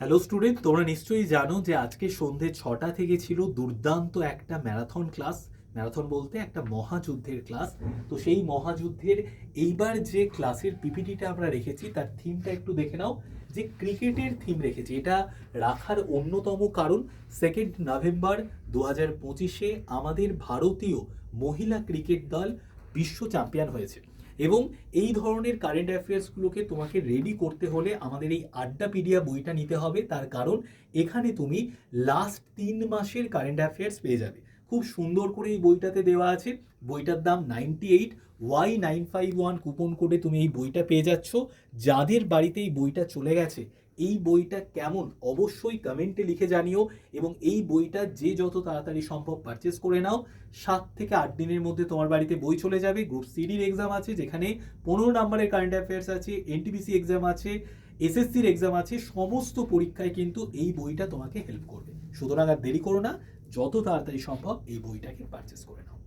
Hello student তোমরা নিশ্চয়ই জানো যে আজকে সন্ধে ছটা থেকে ছিল দুর্দান্ত একটা ম্যারাথন ক্লাস ম্যারাথন বলতে একটা মহাযুদ্ধের ক্লাস তো সেই মহাযুদ্ধের এইবার যে ক্লাসের পিপিটিটা আমরা রেখেছি, তার থিমটা একটু দেখে নাও। যে ক্রিকেটের থিম রেখেছি, এটা রাখার অন্যতম কারণ। সেকেন্ড নভেম্বর দু হাজার পঁচিশে আমাদের ভারতীয় মহিলা ক্রিকেট দল বিশ্ব চ্যাম্পিয়ন হয়েছে এবং এই ধরনের কারেন্ট অ্যাফেয়ার্সগুলোকে তোমাকে রেডি করতে হলে আমাদের এই আড্ডা পিডিয়া বইটা নিতে হবে। তার কারণ এখানে তুমি লাস্ট তিন মাসের কারেন্ট অ্যাফেয়ার্স পেয়ে যাবে। খুব সুন্দর করে এই বইটাতে দেওয়া আছে। বইটার দাম ninety eight Y nine five one coupon কোডে তুমি এই বইটা পেয়ে যাচ্ছ। যাদের বাড়িতে এই বইটা চলে গেছে এই বইটা কেমন? অবশ্যই কমেন্টে লিখে জানিও এবং এই বইটা যে যত তাড়াতাড়ি সম্ভব পারচেস করে নাও। সাত থেকে আট দিনের মধ্যে তোমার বাড়িতে বই চলে যাবে। গ্রুপ সিডির এক্সাম আছে, যেখানে পনেরো নম্বরের কারেন্ট অ্যাফেয়ার্স আছে এনটিপিসি এক্সাম আছে এসএসসির এক্সাম আছে, সমস্ত পরীক্ষায় কিন্তু এই বইটা তোমাকে হেল্প করবে। সুতরাং আর দেরি করো না, যত তাড়াতাড়ি সম্ভব এই বইটাকে পারচেস করে নাও।